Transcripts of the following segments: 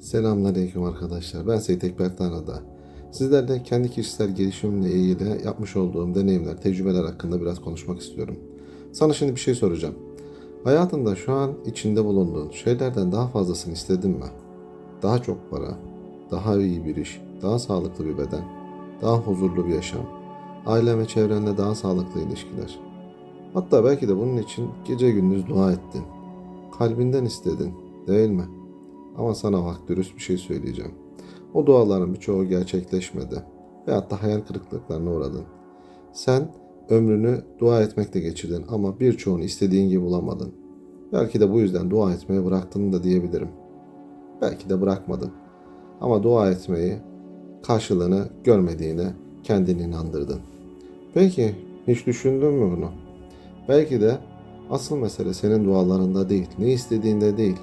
Selamünaleyküm arkadaşlar. Ben Seyit Ekber Tanrı'da. Sizlerle kendi kişisel gelişimimle ilgili yapmış olduğum deneyimler, tecrübeler hakkında biraz konuşmak istiyorum. Sana şimdi bir şey soracağım. Hayatında şu an içinde bulunduğun şeylerden daha fazlasını istedin mi? Daha çok para, daha iyi bir iş, daha sağlıklı bir beden, daha huzurlu bir yaşam, ailen ve çevrenle daha sağlıklı ilişkiler. Hatta belki de bunun için gece gündüz dua ettin. Kalbinden istedin, değil mi? Ama sana bak dürüst bir şey söyleyeceğim. O duaların birçoğu gerçekleşmedi. Veyahut da hayal kırıklıklarına uğradın. Sen ömrünü dua etmekle geçirdin ama birçoğunu istediğin gibi bulamadın. Belki de bu yüzden dua etmeyi bıraktın da diyebilirim. Belki de bırakmadın. Ama dua etmeyi karşılığını görmediğine kendini inandırdın. Peki hiç düşündün mü bunu? Belki de asıl mesele senin dualarında değil, ne istediğinde değil,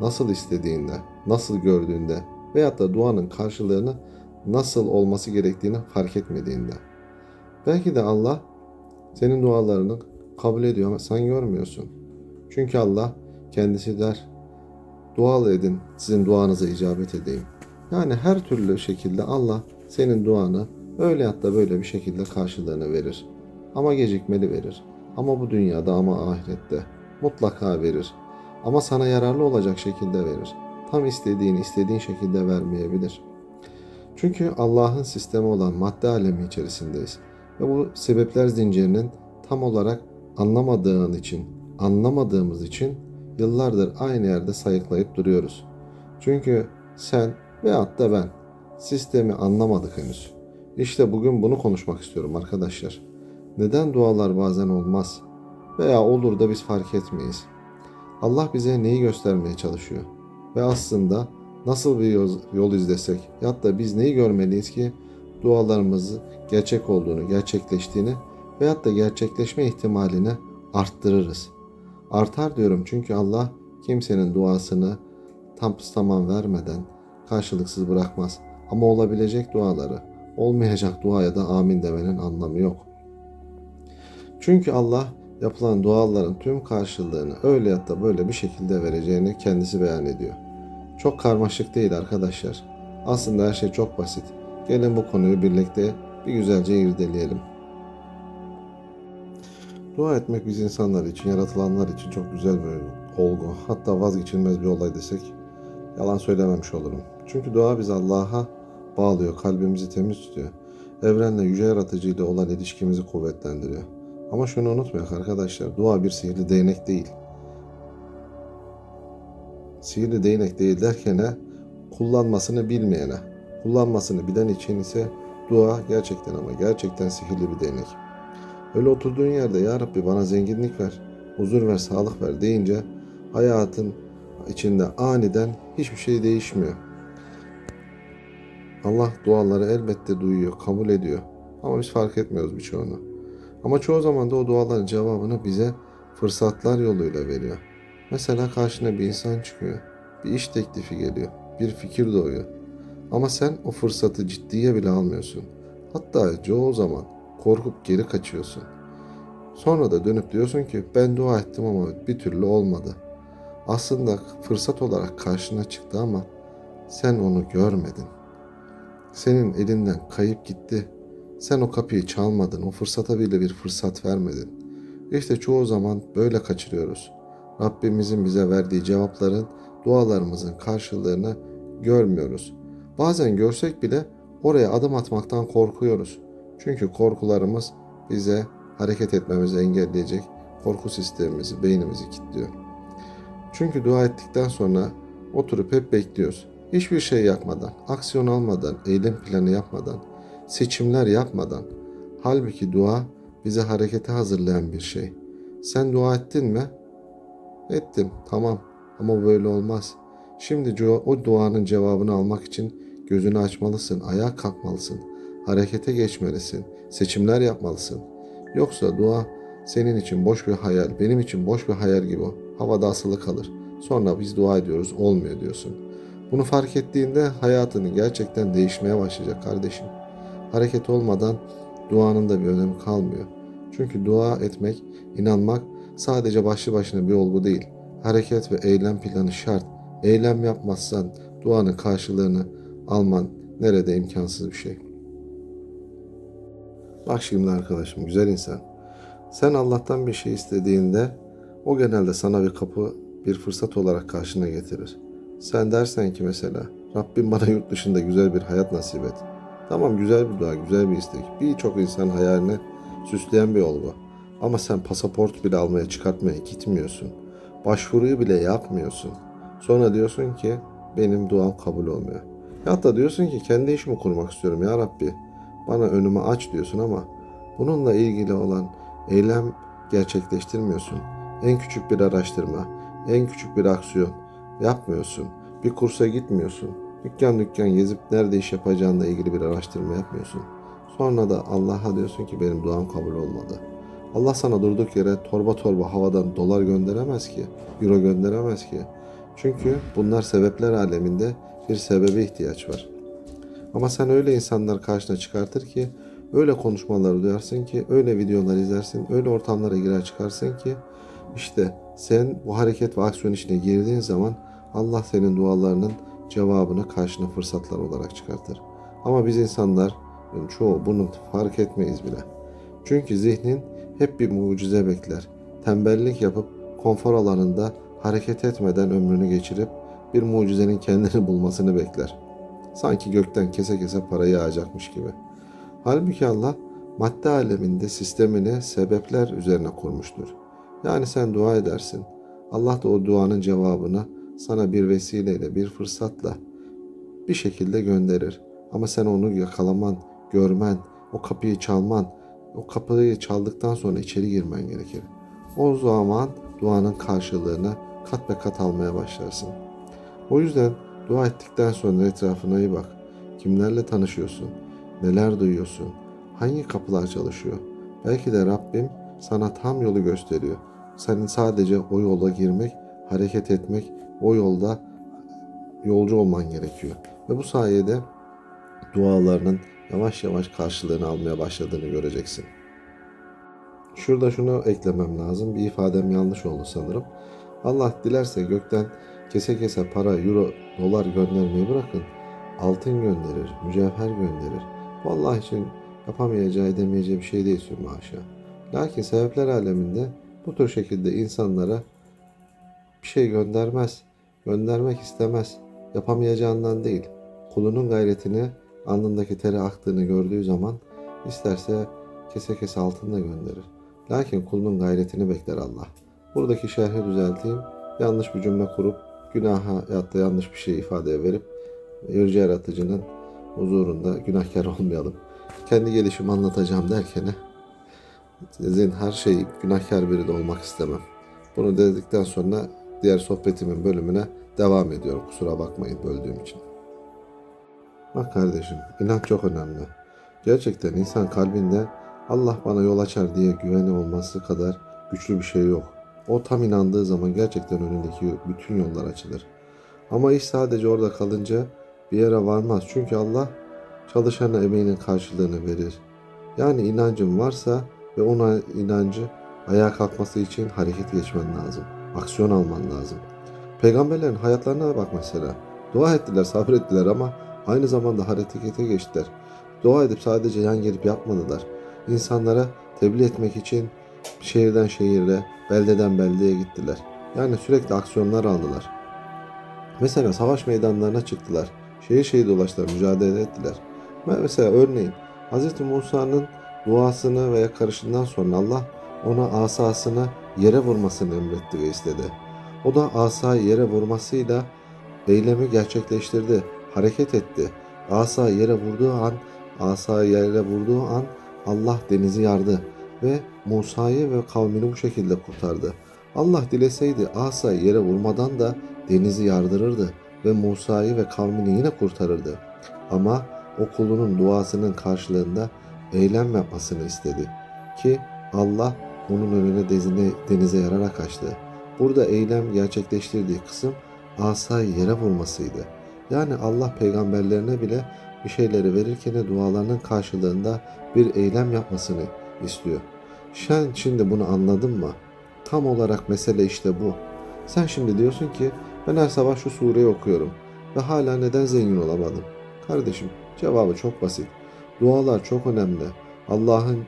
nasıl istediğinde, nasıl gördüğünde veyahut da duanın karşılığını nasıl olması gerektiğini fark etmediğinde. Belki de Allah senin dualarını kabul ediyor ama sen görmüyorsun. Çünkü Allah kendisi der, dua edin sizin duanıza icabet edeyim. Yani her türlü şekilde Allah senin duanı öyle da böyle bir şekilde karşılığını verir. Ama gecikmeli verir. Ama bu dünyada ama ahirette mutlaka verir. Ama sana yararlı olacak şekilde verir. Tam istediğini istediğin şekilde vermeyebilir. Çünkü Allah'ın sistemi olan madde alemi içerisindeyiz. Ve bu sebepler zincirinin tam olarak anlamadığın için, anlamadığımız için yıllardır aynı yerde sayıklayıp duruyoruz. Çünkü sen veyahut da ben sistemi anlamadık henüz. İşte bugün bunu konuşmak istiyorum arkadaşlar. Neden dualar bazen olmaz veya olur da biz fark etmeyiz? Allah bize neyi göstermeye çalışıyor? Ve aslında nasıl bir yol, yol izlesek ya da biz neyi görmeliyiz ki dualarımızı gerçek olduğunu, gerçekleştiğini veyahut da gerçekleşme ihtimalini arttırırız. Artar diyorum çünkü Allah kimsenin duasını tam tamam vermeden karşılıksız bırakmaz. Ama olabilecek duaları, olmayacak duaya da amin demenin anlamı yok. Çünkü Allah yapılan duaların tüm karşılığını öyle ya da böyle bir şekilde vereceğini kendisi beyan ediyor. Çok karmaşık değil arkadaşlar. Aslında her şey çok basit. Gelin bu konuyu birlikte bir güzelce irdeleyelim. Dua etmek biz insanlar için, yaratılanlar için çok güzel bir olgu. Hatta vazgeçilmez bir olay desek yalan söylememiş olurum. Çünkü dua bizi Allah'a bağlıyor, kalbimizi temiz tutuyor. Evrenle yüce yaratıcıyla olan ilişkimizi kuvvetlendiriyor. Ama şunu unutmayın arkadaşlar, dua bir sihirli değnek değil. Sihirli değnek değil derken kullanmasını bilmeyene, kullanmasını bilen için ise dua gerçekten ama gerçekten sihirli bir değnek. Öyle oturduğun yerde ya Rabbi bana zenginlik ver, huzur ver, sağlık ver deyince hayatın içinde aniden hiçbir şey değişmiyor. Allah duaları elbette duyuyor, kabul ediyor. Ama biz fark etmiyoruz birçoğunu. Ama çoğu zaman da o duaların cevabını bize fırsatlar yoluyla veriyor. Mesela karşına bir insan çıkıyor. Bir iş teklifi geliyor. Bir fikir doğuyor. Ama sen o fırsatı ciddiye bile almıyorsun. Hatta çoğu zaman korkup geri kaçıyorsun. Sonra da dönüp diyorsun ki ben dua ettim ama bir türlü olmadı. Aslında fırsat olarak karşına çıktı ama sen onu görmedin. Senin elinden kayıp gitti. Sen o kapıyı çalmadın, o fırsata bile bir fırsat vermedin. İşte çoğu zaman böyle kaçırıyoruz. Rabbimizin bize verdiği cevapların, dualarımızın karşılığını görmüyoruz. Bazen görsek bile oraya adım atmaktan korkuyoruz. Çünkü korkularımız bize hareket etmemizi engelleyecek korku sistemimizi, beynimizi kilitliyor. Çünkü dua ettikten sonra oturup hep bekliyoruz. Hiçbir şey yapmadan, aksiyon almadan, eylem planı yapmadan, seçimler yapmadan. Halbuki dua bize harekete hazırlayan bir şey. Sen dua ettin mi? Ettim, tamam. Ama böyle olmaz. Şimdi o duanın cevabını almak için gözünü açmalısın, ayağa kalkmalısın, harekete geçmelisin, seçimler yapmalısın. Yoksa dua senin için boş bir hayal, benim için boş bir hayal gibi havada asılı kalır. Sonra biz dua ediyoruz, olmuyor diyorsun. Bunu fark ettiğinde hayatını gerçekten değişmeye başlayacak kardeşim. Hareket olmadan duanın da bir önemi kalmıyor. Çünkü dua etmek, inanmak sadece başlı başına bir olgu değil. Hareket ve eylem planı şart. eylem yapmazsan duanın karşılığını alman nerede imkansız bir şey. Bak şimdi arkadaşım güzel insan. Sen Allah'tan bir şey istediğinde o genelde sana bir kapı, bir fırsat olarak karşına getirir. Sen dersen ki mesela Rabbim bana yurt dışında güzel bir hayat nasip et. Tamam güzel bir dua, güzel bir istek. Birçok insan hayalini süsleyen bir yol bu. Ama sen pasaport bile almaya çıkartmaya gitmiyorsun. Başvuruyu bile yapmıyorsun. Sonra diyorsun ki benim duam kabul olmuyor. Ya hatta diyorsun ki kendi işimi kurmak istiyorum ya Rabbi. Bana önümü aç diyorsun ama bununla ilgili olan eylem gerçekleştirmiyorsun. En küçük bir araştırma, en küçük bir aksiyon yapmıyorsun. Bir kursa gitmiyorsun. Dükkan dükkan gezip nerede iş yapacağınla ilgili bir araştırma yapmıyorsun. Sonra da Allah'a diyorsun ki benim duam kabul olmadı. Allah sana durduk yere torba torba havadan dolar gönderemez ki, euro gönderemez ki. Çünkü bunlar sebepler aleminde bir sebebe ihtiyaç var. Ama sen öyle insanlar karşına çıkartır ki, öyle konuşmaları duyarsın ki, öyle videolar izlersin, öyle ortamlara girer çıkarsın ki, işte sen bu hareket ve aksiyon içine girdiğin zaman Allah senin dualarının cevabını karşına fırsatlar olarak çıkartır. Ama biz insanlar çoğu bunu fark etmeyiz bile. Çünkü zihnin hep bir mucize bekler. Tembellik yapıp konfor alanında hareket etmeden ömrünü geçirip bir mucizenin kendini bulmasını bekler. Sanki gökten kese kese para yağacakmış gibi. Halbuki Allah madde aleminde sistemini sebepler üzerine kurmuştur. Yani sen dua edersin. Allah da o duanın cevabını sana bir vesileyle, bir fırsatla bir şekilde gönderir. Ama sen onu yakalaman, görmen, o kapıyı çalman, o kapıyı çaldıktan sonra içeri girmen gerekir. O zaman duanın karşılığını kat be kat almaya başlarsın. O yüzden dua ettikten sonra etrafına iyi bak. Kimlerle tanışıyorsun? Neler duyuyorsun? Hangi kapılar çalışıyor? Belki de Rabbim sana tam yolu gösteriyor. Senin sadece o yola girmek, hareket etmek, o yolda yolcu olman gerekiyor. Ve bu sayede dualarının yavaş yavaş karşılığını almaya başladığını göreceksin. Şurada şunu eklemem lazım. Bir ifadem yanlış oldu sanırım. Allah dilerse gökten kese kese para, euro, dolar göndermeyi bırakın. Altın gönderir, mücevher gönderir. Bu Allah için yapamayacağı, edemeyeceği bir şey değil sürme haşa. Lakin sebepler aleminde bu tür şekilde insanlara bir şey göndermez. Göndermek istemez. Yapamayacağından değil. Kulunun gayretini alnındaki teri aktığını gördüğü zaman isterse kese kese altın gönderir. Lakin kulunun gayretini bekler Allah. Buradaki şerhi düzelteyim. Yanlış bir cümle kurup günaha ya da yanlış bir şey ifade verip Yüce Yaratıcı'nın huzurunda günahkar olmayalım. Kendi gelişimi anlatacağım derken sizin her şey günahkar biri de olmak istemem. Bunu dedikten sonra diğer sohbetimin bölümüne devam ediyorum. Kusura bakmayın böldüğüm için. Bak kardeşim, inanç çok önemli. Gerçekten insan kalbinde Allah bana yol açar diye güveni olması kadar güçlü bir şey yok. O tam inandığı zaman gerçekten önündeki bütün yollar açılır. Ama iş sadece orada kalınca bir yere varmaz. Çünkü Allah çalışana emeğinin karşılığını verir. Yani inancın varsa ve ona inancı ayağa kalkması için hareket geçmen lazım. Aksiyon alman lazım. Peygamberlerin hayatlarına bak mesela. Dua ettiler, sabrettiler ama aynı zamanda harekete geçtiler. Dua edip sadece yan gelip yapmadılar. İnsanlara tebliğ etmek için şehirden şehire, beldeden beldeye gittiler. Yani sürekli aksiyonlar aldılar. Mesela savaş meydanlarına çıktılar. Şehir şehir dolaştılar, mücadele ettiler. Mesela örneğin Hz. Musa'nın duasını ve yakarışından sonra Allah ona asasını yere vurmasını emretti ve istedi. O da asayı yere vurmasıyla eylemi gerçekleştirdi, hareket etti. Asa yere vurduğu an, asa yere vurduğu an Allah denizi yardı ve Musa'yı ve kavmini bu şekilde kurtardı. Allah dileseydi asayı yere vurmadan da denizi yardırırdı ve Musa'yı ve kavmini yine kurtarırdı. Ama o kulunun duasının karşılığında eylem yapmasını istedi ki Allah onun önüne denize, denize yararak açtı. Burada eylem gerçekleştirdiği kısım asayı yere vurmasıydı. Yani Allah peygamberlerine bile bir şeyleri verirken dualarının karşılığında bir eylem yapmasını istiyor. Sen şimdi bunu anladın mı? Tam olarak mesele işte bu. Sen şimdi diyorsun ki Ben her sabah şu sureyi okuyorum ve hala neden zengin olamadım? Kardeşim cevabı çok basit. Dualar çok önemli. Allah'ın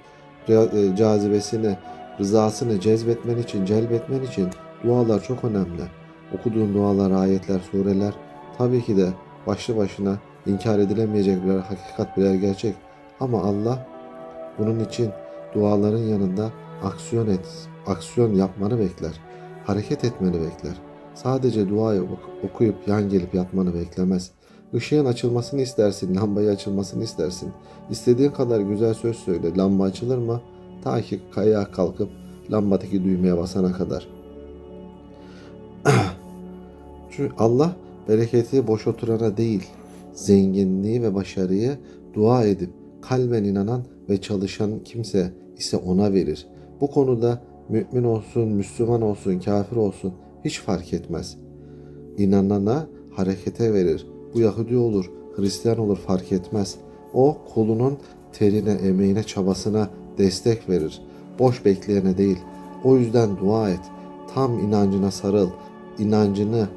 e, cazibesini, rızasını cezbetmen için, celbetmen için dualar çok önemli. Okuduğun dualar, ayetler, sureler tabii ki de başlı başına inkar edilemeyecek birer hakikat, birer gerçek. Ama Allah bunun için duaların yanında aksiyon et, aksiyon yapmanı bekler. Hareket etmeni bekler. Sadece duayı ok- okuyup yan gelip yatmanı beklemez. Işığın açılmasını istersin, lambayı açılmasını istersin. İstediğin kadar güzel söz söyle, lamba açılır mı? Ta ki kayaya kalkıp lambadaki düğmeye basana kadar. Çünkü Allah bereketi boş oturana değil, zenginliği ve başarıyı dua edip kalben inanan ve çalışan kimse ise ona verir. Bu konuda mümin olsun, Müslüman olsun, kafir olsun hiç fark etmez. İnanana harekete verir. Bu Yahudi olur, Hristiyan olur fark etmez. O kulunun terine, emeğine, çabasına destek verir. Boş bekleyene değil. O yüzden dua et. Tam inancına sarıl. İnancını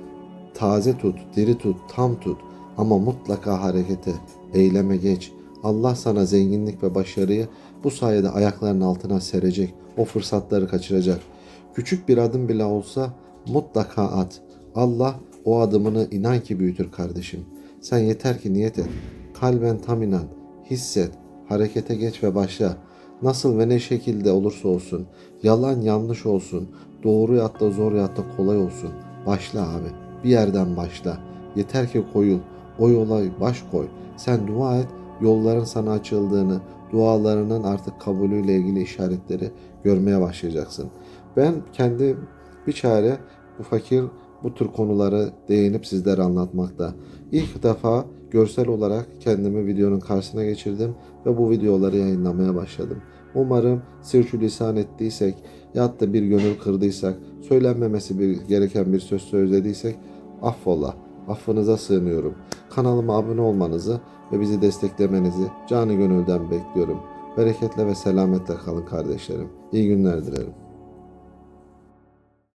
taze tut, diri tut, tam tut. Ama mutlaka harekete, eyleme geç. Allah sana zenginlik ve başarıyı bu sayede ayaklarının altına serecek. O fırsatları kaçıracak. Küçük bir adım bile olsa mutlaka at. Allah o adımını inan ki büyütür kardeşim. Sen yeter ki niyet et. Kalben tam inan. Hisset. Harekete geç ve başla. Nasıl ve ne şekilde olursa olsun. Yalan yanlış olsun. Doğru ya da zor ya da kolay olsun. Başla abi. Bir yerden başla. Yeter ki koyul. O yola baş koy. Sen dua et. Yolların sana açıldığını, dualarının artık kabulüyle ilgili işaretleri görmeye başlayacaksın. Ben kendi bir çare bu fakir bu tür konuları değinip sizlere anlatmakta. İlk defa görsel olarak kendimi videonun karşısına geçirdim ve bu videoları yayınlamaya başladım. Umarım sirçülisan ettiysek ya da bir gönül kırdıysak, söylenmemesi bir, gereken bir söz söylediysek affola, affınıza sığınıyorum. Kanalıma abone olmanızı ve bizi desteklemenizi canı gönülden bekliyorum. Bereketle ve selametle kalın kardeşlerim. İyi günler dilerim.